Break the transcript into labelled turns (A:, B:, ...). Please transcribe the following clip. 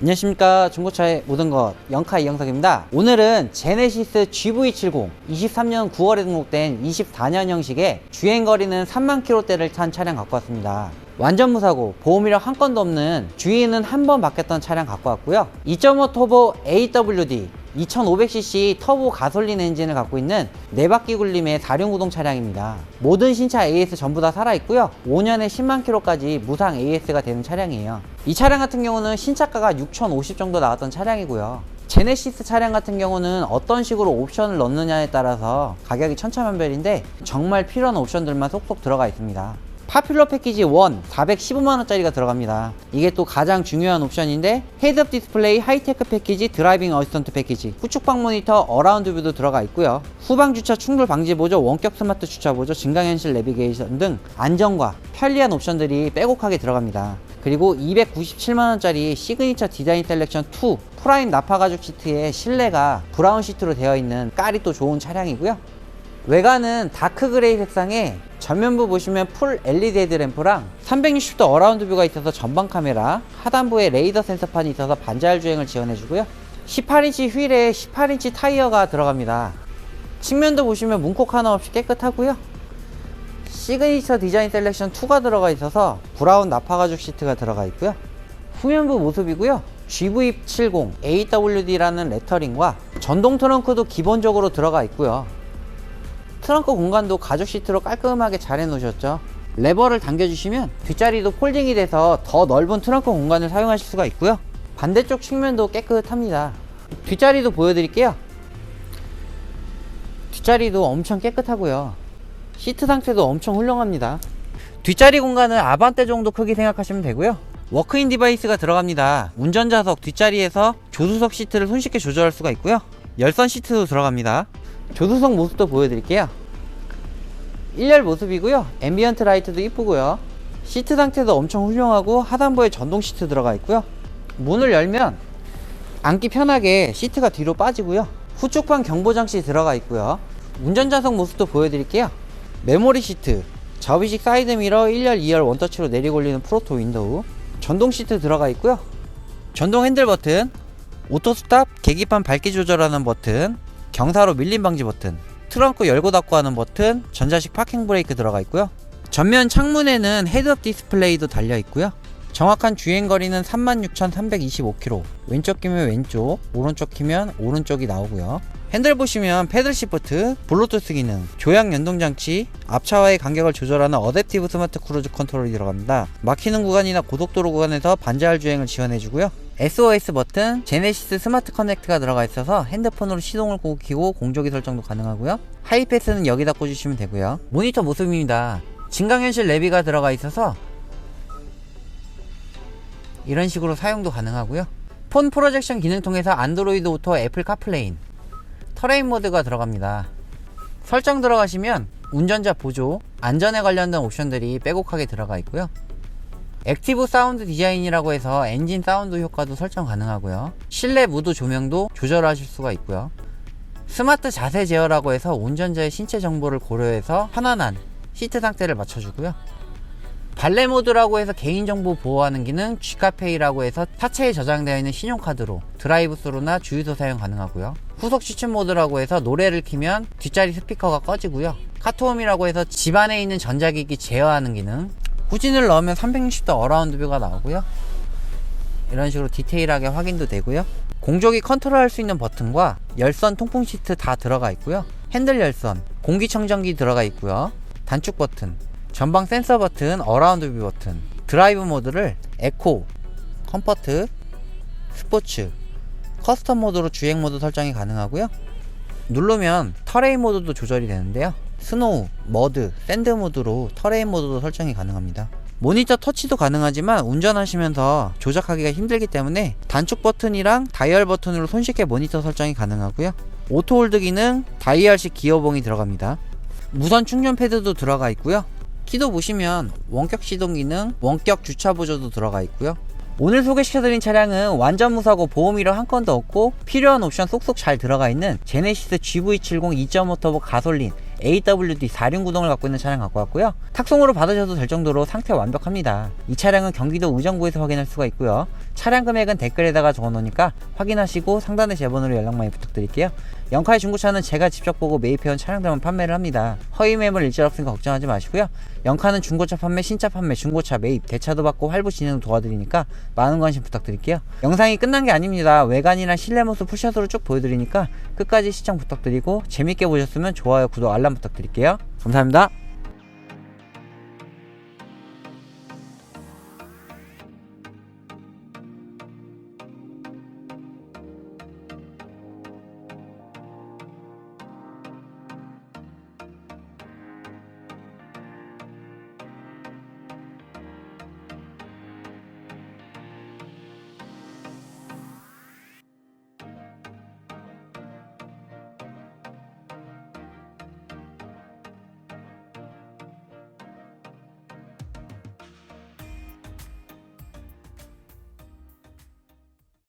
A: 안녕하십니까. 중고차의 모든 것 영카 이영석입니다. 오늘은 제네시스 GV70 23년 9월에 등록된 24년 형식의 주행거리는 3만 킬로대를 탄 차량 갖고 왔습니다. 완전 무사고 보험이력 한 건도 없는 주행은 한 번 바뀌었던 차량 갖고 왔고요. 2.5 터보 AWD 2500cc 터보 가솔린 엔진을 갖고 있는 4바퀴 굴림의 4륜 구동 차량입니다. 모든 신차 AS 전부 다 살아있고요. 5년에 10만 킬로까지 무상 AS가 되는 차량이에요. 이 차량 같은 경우는 신차가가 6,050 정도 나왔던 차량이고요. 제네시스 차량 같은 경우는 어떤 식으로 옵션을 넣느냐에 따라서 가격이 천차만별인데 정말 필요한 옵션들만 쏙쏙 들어가 있습니다. 파퓰러 패키지 1 415만원짜리가 들어갑니다. 이게 또 가장 중요한 옵션인데 헤드업 디스플레이 하이테크 패키지 드라이빙 어시스턴트 패키지 후축방 모니터 어라운드 뷰도 들어가 있고요. 후방 주차 충돌 방지 보조 원격 스마트 주차 보조 증강현실 내비게이션 등 안정과 편리한 옵션들이 빼곡하게 들어갑니다. 그리고 297만원짜리 시그니처 디자인 셀렉션 2 프라임 나파 가죽 시트에 실내가 브라운 시트로 되어 있는 깔이 또 좋은 차량이고요. 외관은 다크 그레이 색상에 전면부 보시면 풀 LED 헤드램프랑 360도 어라운드 뷰가 있어서 전방 카메라, 하단부에 레이더 센서판이 있어서 반자율 주행을 지원해주고요. 18인치 휠에 18인치 타이어가 들어갑니다. 측면도 보시면 문콕 하나 없이 깨끗하고요. 시그니처 디자인 셀렉션 2가 들어가 있어서 브라운 나파 가죽 시트가 들어가 있고요. 후면부 모습이고요. GV70 AWD라는 레터링과 전동 트렁크도 기본적으로 들어가 있고요. 트렁크 공간도 가죽 시트로 깔끔하게 잘 해놓으셨죠. 레버를 당겨주시면 뒷자리도 폴딩이 돼서 더 넓은 트렁크 공간을 사용하실 수가 있고요. 반대쪽 측면도 깨끗합니다. 뒷자리도 보여드릴게요. 뒷자리도 엄청 깨끗하고요. 시트 상태도 엄청 훌륭합니다. 뒷자리 공간은 아반떼 정도 크기 생각하시면 되고요. 워크인 디바이스가 들어갑니다. 운전자석 뒷자리에서 조수석 시트를 손쉽게 조절할 수가 있고요. 열선 시트도 들어갑니다. 조수석 모습도 보여드릴게요. 1열 모습이고요. 앰비언트 라이트도 이쁘고요. 시트 상태도 엄청 훌륭하고 하단부에 전동 시트 들어가 있고요. 문을 열면 앉기 편하게 시트가 뒤로 빠지고요. 후축방 경보 장치 들어가 있고요. 운전자석 모습도 보여드릴게요. 메모리 시트, 접이식 사이드 미러 1열, 2열 원터치로 내리고 올리는 프로토 윈도우, 전동 시트 들어가 있고요. 전동 핸들 버튼, 오토 스탑, 계기판 밝기 조절하는 버튼, 경사로 밀림 방지 버튼, 트렁크 열고 닫고 하는 버튼, 전자식 파킹 브레이크 들어가 있고요. 전면 창문에는 헤드업 디스플레이도 달려 있고요. 정확한 주행 거리는 36,325km. 왼쪽 키면 왼쪽, 오른쪽 키면 오른쪽이 나오고요. 핸들 보시면 패들 시프트, 블루투스 기능, 조향 연동 장치, 앞차와의 간격을 조절하는 어댑티브 스마트 크루즈 컨트롤이 들어갑니다. 막히는 구간이나 고속도로 구간에서 반자율 주행을 지원해 주고요. SOS 버튼, 제네시스 스마트 커넥트가 들어가 있어서 핸드폰으로 시동을 끄고 키고 공조기 설정도 가능하고요. 하이패스는 여기다 꽂으시면 되고요. 모니터 모습입니다. 증강현실 내비가 들어가 있어서 이런 식으로 사용도 가능하고요. 폰 프로젝션 기능 통해서 안드로이드 오토 애플 카플레인 터레인 모드가 들어갑니다. 설정 들어가시면 운전자 보조, 안전에 관련된 옵션들이 빼곡하게 들어가 있고요. 액티브 사운드 디자인이라고 해서 엔진 사운드 효과도 설정 가능하고요. 실내 무드 조명도 조절하실 수가 있고요. 스마트 자세 제어라고 해서 운전자의 신체 정보를 고려해서 편안한 시트 상태를 맞춰주고요. 발레 모드라고 해서 개인정보 보호하는 기능, G카페이라고 해서 타체에 저장되어 있는 신용카드로 드라이브 스루나 주유소 사용 가능하고요. 후속 추천 모드라고 해서 노래를 키면 뒷자리 스피커가 꺼지고요. 카토홈이라고 해서 집안에 있는 전자기기 제어하는 기능, 후진을 넣으면 360도 어라운드 뷰가 나오고요. 이런 식으로 디테일하게 확인도 되고요. 공조기 컨트롤할 수 있는 버튼과 열선 통풍 시트 다 들어가 있고요. 핸들 열선, 공기청정기 들어가 있고요. 단축 버튼, 전방 센서 버튼, 어라운드 뷰 버튼, 드라이브 모드를 에코, 컴포트, 스포츠, 커스텀 모드로 주행 모드 설정이 가능하고요. 누르면 터레인 모드도 조절이 되는데요. 스노우, 머드, 샌드 모드로 터레인 모드도 설정이 가능합니다. 모니터 터치도 가능하지만 운전하시면서 조작하기가 힘들기 때문에 단축 버튼이랑 다이얼 버튼으로 손쉽게 모니터 설정이 가능하고요. 오토 홀드 기능, 다이얼식 기어봉이 들어갑니다. 무선 충전 패드도 들어가 있고요. 키도 보시면 원격 시동 기능, 원격 주차 보조도 들어가 있고요. 오늘 소개시켜드린 차량은 완전 무사고 보험이랑 한 건도 없고 필요한 옵션 쏙쏙 잘 들어가 있는 제네시스 GV70 2.5 터보 가솔린 AWD 4륜 구동을 갖고 있는 차량 갖고 왔고요. 탁송으로 받으셔도 될 정도로 상태 완벽합니다. 이 차량은 경기도 의정부에서 확인할 수가 있고요. 차량 금액은 댓글에다가 적어 놓으니까 확인하시고 상단의 제본으로 연락 많이 부탁드릴게요. 영카의 중고차는 제가 직접 보고 매입해온 차량들만 판매를 합니다. 허위 매물 일절 없으니까 걱정하지 마시고요. 영카는 중고차 판매, 신차 판매, 중고차 매입, 대차도 받고 할부 진행 도와드리니까 많은 관심 부탁드릴게요. 영상이 끝난 게 아닙니다. 외관이나 실내 모습 푸샷으로 쭉 보여드리니까 끝까지 시청 부탁드리고 재밌게 보셨으면 좋아요, 구독, 알람 부탁드릴게요. 감사합니다.